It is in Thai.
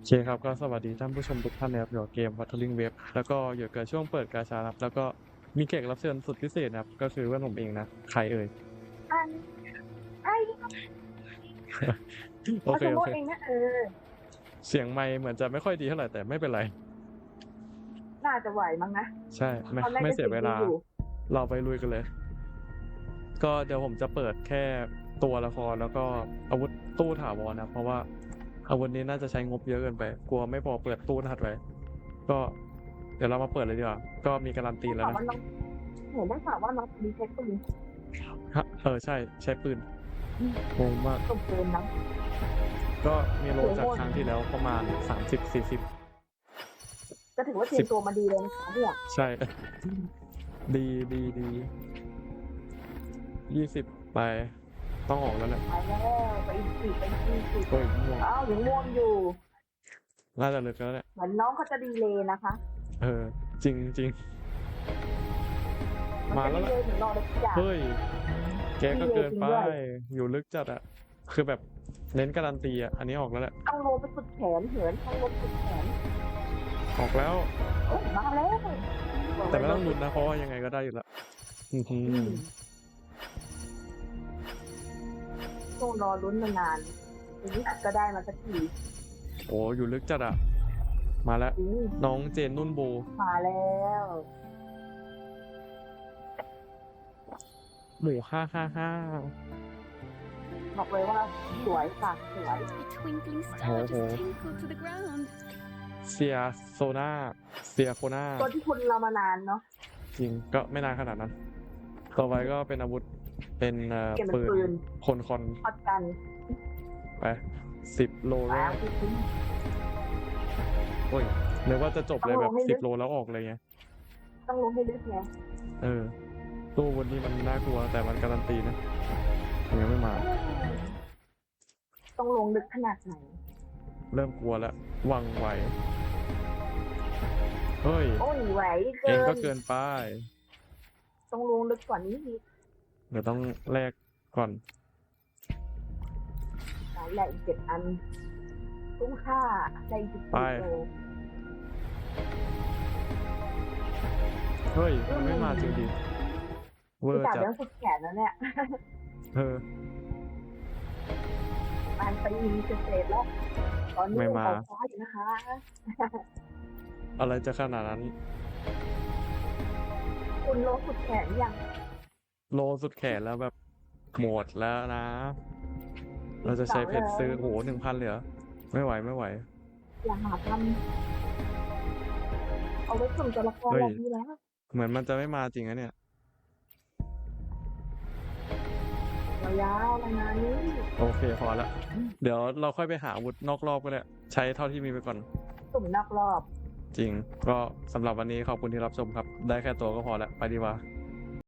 โอเคครับก็สวัสดีท่านผู้ชมทุกท่านนะครับอยู่กับเกม Wuthering Wave แล้วก็อยู่กับช่วงเปิดกาชาครับแล้วก็มีแขกรับเชิญสุดพิเศษนะครับ ก็คือเพื่อนผมเองนะ ใครเอ่ยอันไอ้โอมาเคสมโอมติเคเองนะเออเสียงไมค์เหมือนจะไม่ค่อยดีเท่าไหร่แต่ไม่เป็นไร น่าจะไหวมั้งนะ ใช่ไม่ตอนแรกไม่ก็เสียเวลาดีอยู่เราไปลุยกันเลย ก็เดี๋ยวผมจะเปิดแค่ตัวละครแล้วก็อาวุธตู้ถาวรนะ เพราะว่า อาวุธนี้น่าจะใช้งบเยอะเกินไป กลัวไม่พอเปิดตู้ถัดไปก็เดี๋ยวเรามาเปิดเลยดีกว่า ก็มีการันตีแล้วถามนะว่าน้องเห็นได้ข่าวว่าน้องมีเช็คปืนฮะเออใช่ใช้ปืนงงมากส่งปืนนะ ก็มีโลจากครั้งที่แล้วประมาณสามสิบสี่สิบก็ถือว่าเตรียมตัวมาดีเลยนะคะเนี่ยใช่ ดีดีดียี่สิบไปต้องออกแล้วแหละไปแล้วไปอีกสิไปอีกสิ โอ้ยม่วงอ้าวยังม่วงอยู่ น่าจะลึกแล้วแหละเหมือนน้องเขาจะดีเลยนะคะ เออ จริงจริงมันมาจะแล้วดีล่ะเลยเหมือนรอได้ทุกอย่าง เฮ้ย แกก็เกินไปจริงด้วย อยู่ลึกจัดอะคือแบบเน้นการันตีอะอันนี้ออกแล้วแหละ ต้องลงไปสุดแขนเหินต้องลงสุดแขนออกแล้ว โอ้ยมาแล้วแต่ไม่ต้องลุ้นนะ เพราะว่ายังไงก็ได้อยู่แล้วอื้อหือื อมต้องรอลุ้นมานานทีนี้ก็ได้มาสักทีโอ้อยู่ลึกจัดอะมาแล้วอืมน้องเจนนุ่นโบ มาแล้วหมู่ห้าห้าห้า บอกเลยว่าสวยค่ะสวย A twinkling Oh, star oh. just tinkled to the ground. เซียโซนาเซียโคนาตัวที่คุณเรามานานเนาะจริงก็ไม่นานขนาดนั้น ต่อไปก็เป็นอาวุธ เป็นเอ่อเก็บเป็นปืนปืนคนคอนฮอตกันไปสิบโลแรว้ากวคือคุณโอ้ยนึกว่าจะจบเลยแบบต้องลงให้ลึสิกบโลแล้วออกเลยไงต้องลงให้ลึกไงเออตู้วันนี้มันน่ากลัว แต่มันการันตีนะยังไม่มา ต้องลงลึกขนาดไหนเริ่มกลัวแล้วหวังไหวเฮ้ยโอ้ยไหวเอเกิงก็นเกินไปต้องลงลึกกว่านี้อีก เดี๋ยวต้องแลกก่อนสายแหลกอีกเจ็ดอันคุ้มค่าได้อีกสิบไปโลเฮ้ยมันไม่มาจริงดิเวอพี่ร์จ่าจัดเรื่องสุดแขนแล้วเนี่ยเออมันไปมีเศษๆแล้ว ตอนนี้ไม่มาเอฟ้าอยู่นะคะ อะไรจะขนาดนั้น คุณลงสุดแขนยัง โลสุดแขนแล้วแบบหมดแล้วนะ เราจะใช้เพชรซื้อโหหนึ่งพันเหลือไม่ไหวไม่ไหว อย่าหาทำเอาไว้สุ่มตัวละครเฮ้ยเราดีแล้วเหมือนมันจะไม่มาจริงนะเนี่ยยาวๆนานๆนี้โอเคพอละ เดี๋ยวเราค่อยไปหาอาวุธนอกรอบก็ได้ใช้เท่าที่มีไปก่อน สุ่มนอกรอบ จริง ก็สำหรับวันนี้ขอบคุณที่รับชมครับ ได้แค่ตัวก็พอละไปดีกว่า